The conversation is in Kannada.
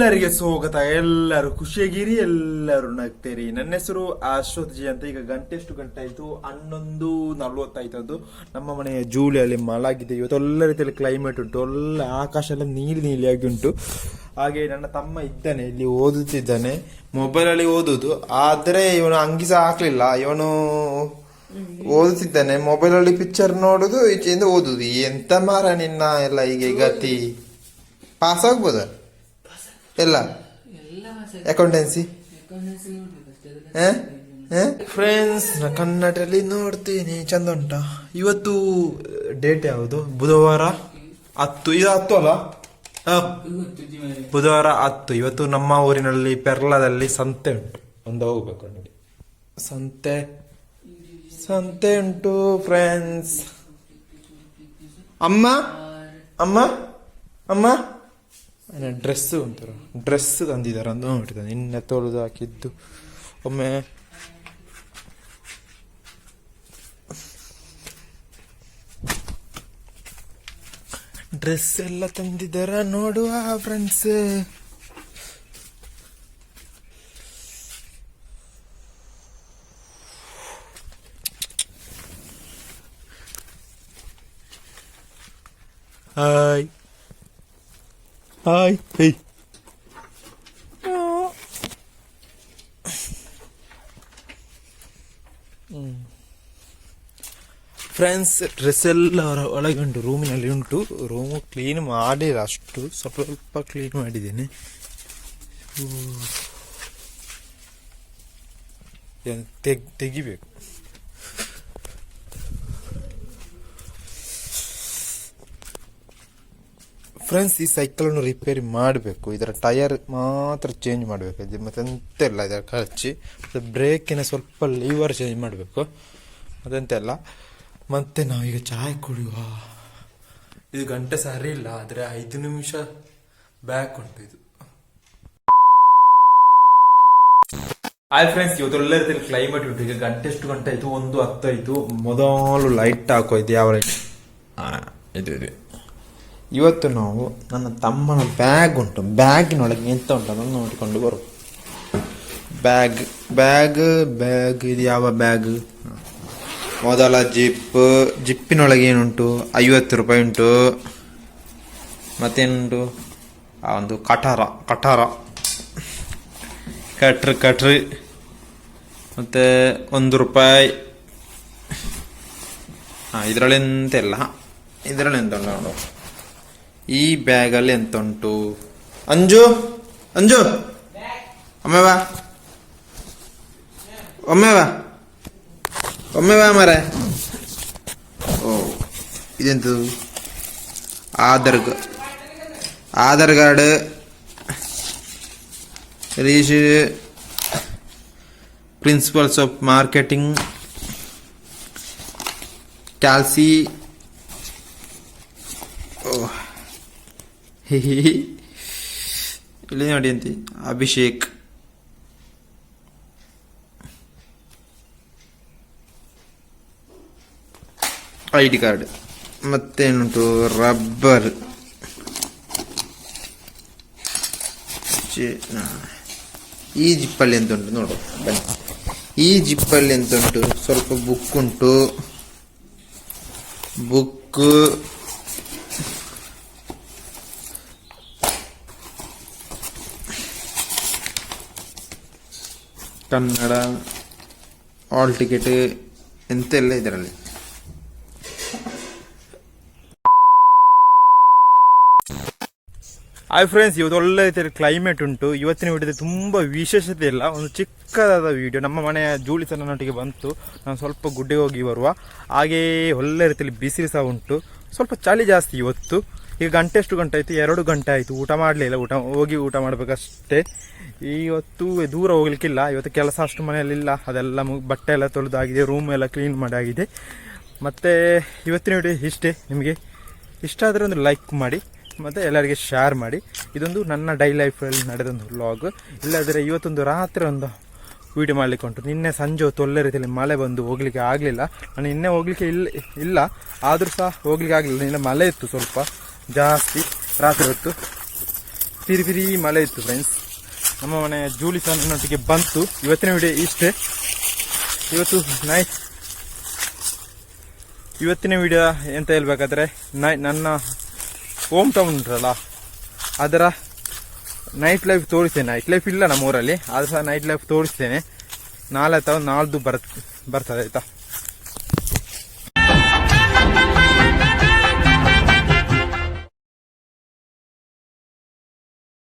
ಎಲ್ಲರಿಗೆ ಸ್ವಾಗತ. ಎಲ್ಲರೂ ಖುಷಿಯಾಗಿರಿ, ಎಲ್ಲರೂ ನಗ್ತೀರಿ. ನನ್ನ ಹೆಸರು ಅಶ್ವಥ್ ಜಿ ಅಂತ ಈಗ ಗಂಟೆ ಎಷ್ಟು ಗಂಟೆ ಆಯ್ತು? ಹನ್ನೊಂದು ನಲ್ವತ್ತಾಯ್ತದ್ದು ನಮ್ಮ ಮನೆಯ ಜೂಲಿಯಲ್ಲಿ ಮಳಾಗಿದೆ ಇವತ್ತು ಎಲ್ಲ ರೀತಿಯಲ್ಲಿ ಕ್ಲೈಮೇಟ್ ಉಂಟು. ಒಳ್ಳೆ ಆಕಾಶ ಎಲ್ಲ ನೀಲಿ ನೀಲಿಯಾಗಿ ಉಂಟು. ಹಾಗೆ ನನ್ನ ತಮ್ಮ ಇದ್ದಾನೆ, ಇಲ್ಲಿ ಓದುತ್ತಿದ್ದಾನೆ. ಮೊಬೈಲ್ ಅಲ್ಲಿ ಓದುದು. ಆದ್ರೆ ಇವನು ಅಂಗಿ ಸಹ ಹಾಕ್ಲಿಲ್ಲ. ಇವನು ಓದುತ್ತಿದ್ದಾನೆ. ಮೊಬೈಲ್ ಅಲ್ಲಿ ಪಿಕ್ಚರ್ ನೋಡುದು, ಈಚೆಯಿಂದ ಓದುದು. ಎಂತ ಮಾರ ನಿನ್ನ ಎಲ್ಲ ಈಗ ಗತಿ? ಪಾಸ್ ಆಗ್ಬೋದ? ಎಲ್ಲ? ಅಕೌಂಟೆನ್ಸಿ ಫ್ರೆಂಡ್ಸ್ ನಾ ಕನ್ನಡದಲ್ಲಿ ನೋಡ್ತೀನಿ. ಚಂದ ಉಂಟ? ಇವತ್ತು ಡೇಟ್ ಯಾವುದು? ಬುಧವಾರ ಹತ್ತು. ಇದು ಹತ್ತು ಅಲ್ಲ. ಬುಧವಾರ ಹತ್ತು. ಇವತ್ತು ನಮ್ಮ ಊರಿನಲ್ಲಿ ಪೆರ್ಲದಲ್ಲಿ ಸಂತೆ ಉಂಟು. ಒಂದು ಹೋಗ್ಬೇಕು ನೋಡಿ. ಸಂತೆ. ಸಂತೆ ಉಂಟು ಫ್ರೆಂಡ್ಸ್ ಅಮ್ಮ? ಅಮ್ಮ? ಅಮ್ಮ? ಡ್ರೆಸ್ ಅಂತಾರೆ ಡ್ರೆಸ್ ತಂದಿದ್ದಾರೆ ಅಂತ ನೋಡಿದ ನಿನ್ನೆ ತೊಳೆದು ಹಾಕಿದ್ದು. ಒಮ್ಮೆ ಡ್ರೆಸ್ ಎಲ್ಲ ತಂದಿದ್ದಾರ? ನೋಡುವ friends hi hi hey friends dress ಎಲ್ಲ ಒಳಗೆ ಉಂಟು ರೂಮಿನಲ್ಲಿ ಉಂಟು. ರೂಮು ಕ್ಲೀನ್ ಮಾಡಿಲ್ಲ ಅಷ್ಟು ಸ್ವಲ್ಪ ಸ್ವಲ್ಪ ಕ್ಲೀನ್ ಮಾಡಿದ್ದೇನೆ ತೆಗಿಬೇಕು. ಫ್ರೆಂಡ್ಸ್ ಈ ಸೈಕಲನ್ನು ರಿಪೇರಿ ಮಾಡಬೇಕು. ಇದರ ಟೈರ್ ಮಾತ್ರ ಚೇಂಜ್ ಮಾಡಬೇಕು. ಇದು ಮತ್ತೆ ಅಂತ ಇಲ್ಲ ಇದರ ಖರ್ಚಿ. ಮತ್ತೆ ಬ್ರೇಕಿನ ಸ್ವಲ್ಪ ಲೀವರ್ ಚೇಂಜ್ ಮಾಡಬೇಕು. ಅದೆಂತೆಲ್ಲ. ಮತ್ತೆ ನಾವು ಈಗ ಚಾಯ್ ಕುಡಿಯುವ. ಇದು ಗಂಟೆ ಸರಿ ಇಲ್ಲ ಆದರೆ ಐದು ನಿಮಿಷ ಬ್ಯಾಕ್ ಉಂಟು ಇದು. ಹಾಯ್ ಫ್ರೆಂಡ್ಸ್ ಇವತ್ತು ಒಳ್ಳೆ ರೀತಿಯಲ್ಲಿ ಕ್ಲೈಮೇಟ್ ಉಂಟು. ಈಗ ಗಂಟೆ ಎಷ್ಟು ಗಂಟೆ ಆಯಿತು? ಒಂದು ಹತ್ತಾಯಿತು ಆಯ್ತು. ಮೊದಲು ಲೈಟ್ ಹಾಕೋ ಇದೆ ಯಾವ ಲೈಟ್ ಇದು ಇದೆ. ಇವತ್ತು ನಾವು ನನ್ನ ತಮ್ಮನ ಬ್ಯಾಗ್ ಉಂಟು. ಬ್ಯಾಗಿನೊಳಗೆ ಎಂತ ಉಂಟು ಅದನ್ನು ನೋಡಿಕೊಂಡು ಬರು ಬ್ಯಾಗ್ ಬ್ಯಾಗ್ ಬ್ಯಾಗ್ ಇದು ಯಾವ ಬ್ಯಾಗ್ ಮೊದಲ ಜಿಪ್, ಜಿಪ್ಪಿನೊಳಗೆ ಏನುಂಟು? ಐವತ್ತು ರೂಪಾಯಿ ಉಂಟು. ಮತ್ತೇನುಂಟು? ಆ ಒಂದು ಕಟಾರ ಕಟಾರ. ಕಟ್ರಿ ಕಟ್ರಿ. ಮತ್ತೆ ಒಂದು ರೂಪಾಯಿ. ಹಾಂ ಇಲ್ಲ ಇದರಲ್ಲಿ ಎಂತ ಉಂಟು ನೋಡು. ಈ ಬ್ಯಾಗಲ್ಲಿ ಎಂತ ಉಂಟು ಅಂಜು ಅಂಜು. ಒಮ್ಮೆ ಬಾ. ಒಮ್ಮೆ ಬಾ. ಒಮ್ಮೆ ಬಾ ಮರ. ಓ, ಇದೆಂತದು? ಆಧಾರ್ ಆಧಾರ್ ಕಾರ್ಡ್. ರೀಶ್ ಪ್ರಿನ್ಸಿಪಲ್ಸ್ ಆಫ್ ಮಾರ್ಕೆಟಿಂಗ್ ಕ್ಯಾಲ್ಸಿ ಓ ಹಿ ಹಿ ಹಿ. ಇಲ್ಲಿ ನೋಡಿ ಅಂತಿ ಅಭಿಷೇಕ್ ಐ ಡಿ ಕಾರ್ಡ್ ಮತ್ತೇನುಂಟು ರಬ್ಬರ್ ಚೆ- ಆ. ಈ ಜಿಪ್ಪಲ್ಲಿ ಎಂತ ಉಂಟು ನೋಡು ಬನ್ನಿ ಈ ಜಿಪ್ಪಲ್ಲಿ ಎಂತ ಉಂಟು ಸ್ವಲ್ಪ ಬುಕ್ ಉಂಟು ಬುಕ್ ಕನ್ನಡ ಆಲ್ ಟಿಕೆಟ್ ಎಂತೆಲ್ಲ ಇದರಲ್ಲಿ? ಹಾಯ್ ಫ್ರೆಂಡ್ಸ್ ಇವತ್ತು ಒಳ್ಳೆ ರೀತಿಯಲ್ಲಿ ಕ್ಲೈಮೇಟ್ ಉಂಟು. ಇವತ್ತಿನ ವಿಡಿಯೋದಲ್ಲಿ ತುಂಬ ವಿಶೇಷತೆ ಇಲ್ಲ, ಒಂದು ಚಿಕ್ಕದಾದ ವಿಡಿಯೋ ನಮ್ಮ ಮನೆಯ ಜೂಳಿ ನನ್ನೊಟ್ಟಿಗೆ ಬಂತು. ನಾನು ಸ್ವಲ್ಪ ಗುಡ್ಡೆಗೆ ಹೋಗಿ ಬರುವ. ಹಾಗೆಯೇ ಒಳ್ಳೆ ರೀತಿಯಲ್ಲಿ ಬಿಸಿಲು ಸಹ ಉಂಟು. ಸ್ವಲ್ಪ ಚಳಿ ಜಾಸ್ತಿ ಇವತ್ತು. ಈಗ ಗಂಟೆ ಎಷ್ಟು ಗಂಟೆ ಆಯಿತು, ಎರಡು ಗಂಟೆ ಆಯಿತು. ಊಟ ಮಾಡಲಿಲ್ಲ ಊಟ, ಹೋಗಿ ಊಟ ಮಾಡಬೇಕಷ್ಟೇ. ಇವತ್ತು ದೂರ ಹೋಗ್ಲಿಕ್ಕಿಲ್ಲ, ಇವತ್ತು ಕೆಲಸ ಅಷ್ಟು ಮನೆಯಲ್ಲಿಲ್ಲ ಅದೆಲ್ಲ ಬಟ್ಟೆ ಎಲ್ಲ ತೊಳೆದಾಗಿದೆ ರೂಮ್ ಎಲ್ಲ ಕ್ಲೀನ್ ಮಾಡಿ ಆಗಿದೆ ಮತ್ತು ಇವತ್ತಿನ ವಿಡಿಯೋ ಇಷ್ಟೇ ನಿಮಗೆ. ಇಷ್ಟ ಆದರೆ ಒಂದು ಲೈಕ್ ಮಾಡಿ, ಮತ್ತು ಎಲ್ಲರಿಗೆ ಶೇರ್ ಮಾಡಿ. ಇದೊಂದು ನನ್ನ ಡೈ ಲೈಫಲ್ಲಿ ನಡೆದೊಂದು ವ್ಲಾಗ್ ಇಲ್ಲದ್ರೆ ಇವತ್ತೊಂದು ರಾತ್ರಿ ಒಂದು ವೀಡಿಯೋ ಮಾಡಲಿಕ್ಕೆ ಉಂಟು ನಿನ್ನೆ ಸಂಜೆ ಒಳ್ಳೆ ರೀತಿಯಲ್ಲಿ ಮಳೆ ಬಂದು ಹೋಗ್ಲಿಕ್ಕೆ ಆಗಲಿಲ್ಲ. ನಾನು ನಿನ್ನೆ ಹೋಗ್ಲಿಕ್ಕೆ ಇಲ್ಲ ಇಲ್ಲ. ಆದರೂ ಸಹ ಹೋಗ್ಲಿಕ್ಕೆ ಆಗಲಿಲ್ಲ. ನಿನ್ನೆ ಮಳೆ ಇತ್ತು ಸ್ವಲ್ಪ. ಜಾಸ್ತಿ ರಾತ್ರಿ ಹೊತ್ತು. ಪಿರಿ ಮಳೆ ಇತ್ತು ಫ್ರೆಂಡ್ಸ್ ನಮ್ಮ ಮನೆ ಜೂಲಿ ನನ್ನೊಟ್ಟಿಗೆ ಬಂತು. ಇವತ್ತಿನ ವಿಡಿಯೋ ಇಷ್ಟೇ. ಇವತ್ತು ನೈಟ್ ಇವತ್ತಿನ ವಿಡಿಯೋ ಎಂತ ಹೇಳ್ಬೇಕಾದ್ರೆ, ನೈ ನನ್ನ ಹೋಮ್ ಟೌನ್ ಉಂಟಲ್ಲ, ಅದರ ನೈಟ್ ಲೈಫ್ ತೋರಿಸ್ತೇನೆ. ನೈಟ್ ಲೈಫ್ ಇಲ್ಲ ನಮ್ಮ ಊರಲ್ಲಿ ಆದ್ರೆ ಸಹ ನೈಟ್ ಲೈಫ್ ತೋರಿಸ್ತೇನೆ. ನಾಳೆ ಅಥವಾ ನಾಳ್ದು ಬರ್ ಬರ್ತದೆ, ಆಯ್ತಾ?